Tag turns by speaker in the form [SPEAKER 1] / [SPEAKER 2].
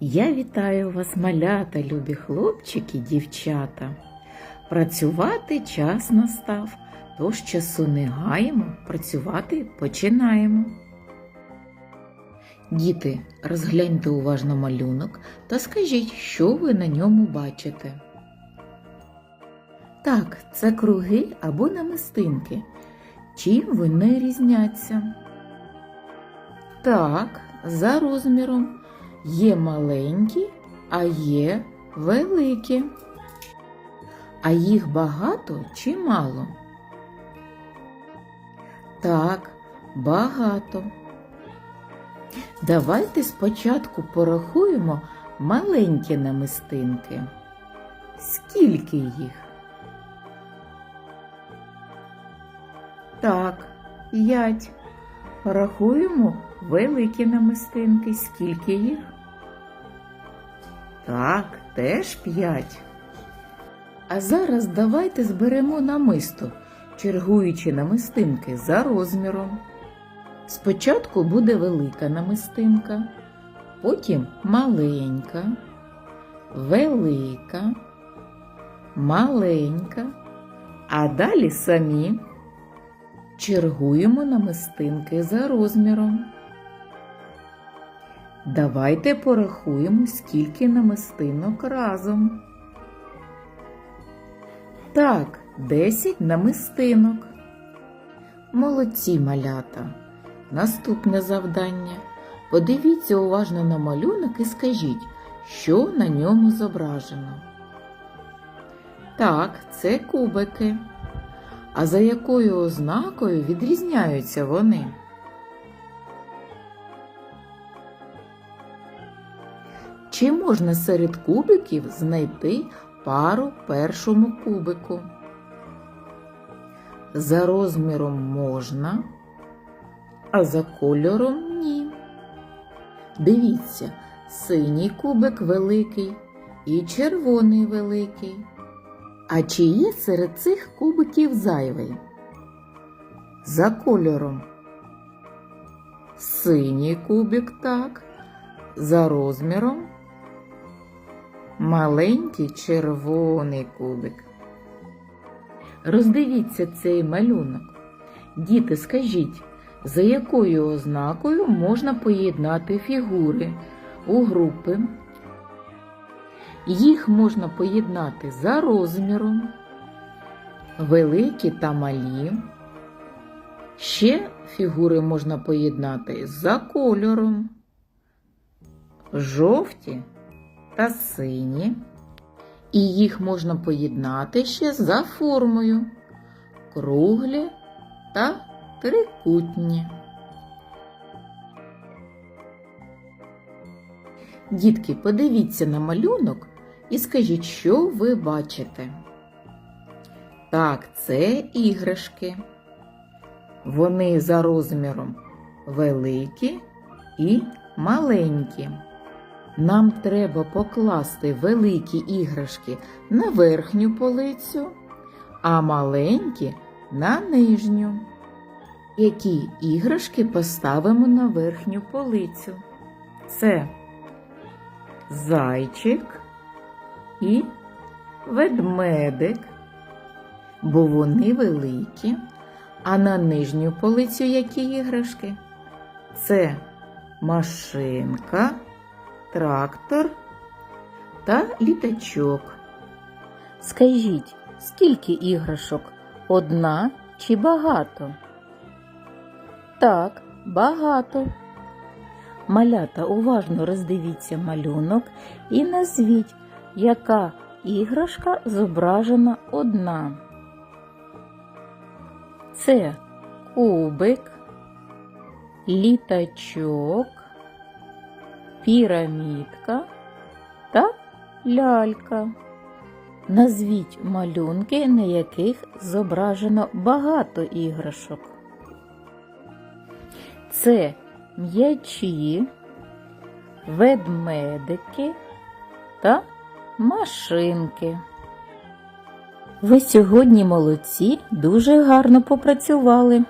[SPEAKER 1] Я вітаю вас, малята, любі хлопчики, дівчата. Працювати час настав, тож часу не гаємо, працювати починаємо. Діти, розгляньте уважно малюнок та скажіть, що ви на ньому бачите. Так, це круги або намистинки. Чим вони різняться? Так, за розміром. Є маленькі, а є великі. А їх багато чи мало? Так, багато. Давайте спочатку порахуємо маленькі намистинки. Скільки їх? Так, п'ять. Порахуємо великі намистинки. Скільки їх? Так, теж п'ять. А зараз давайте зберемо намисто, чергуючи намистинки за розміром. Спочатку буде велика намистинка, потім маленька, велика, маленька, а далі самі чергуємо намистинки за розміром. Давайте порахуємо, скільки намистинок разом. Так, 10 намистинок. Молодці малята. Наступне завдання. Подивіться уважно на малюнок і скажіть, що на ньому зображено. Так, це кубики. А за якою ознакою відрізняються вони? Чи можна серед кубиків знайти пару першому кубику? За розміром можна, а за кольором ні. Дивіться, синій кубик великий і червоний великий. А чи є серед цих кубиків зайвий? За кольором. Синій кубик так, за розміром маленький червоний кубик. Роздивіться цей малюнок. Діти, скажіть, за якою ознакою можна поєднати фігури у групи? Їх можна поєднати за розміром, великі та малі. Ще фігури можна поєднати за кольором, жовті та сині. І їх можна поєднати ще за формою, круглі та трикутні. Дітки, подивіться на малюнок і скажіть, що ви бачите. Так, це іграшки. Вони за розміром великі і маленькі. Нам треба покласти великі іграшки на верхню полицю, а маленькі на нижню. Які іграшки поставимо на верхню полицю? Це зайчик і ведмедик, бо вони великі, а на нижню полицю які іграшки? Це машинка, трактор та літачок. Скажіть, скільки іграшок? Одна чи багато? Так, багато. Малята, уважно роздивіться малюнок і назвіть, яка іграшка зображена одна. Це кубик, літачок, пірамідка та лялька. Назвіть малюнки, на яких зображено багато іграшок. Це м'ячі, ведмедики та машинки. Ви сьогодні молодці, дуже гарно попрацювали.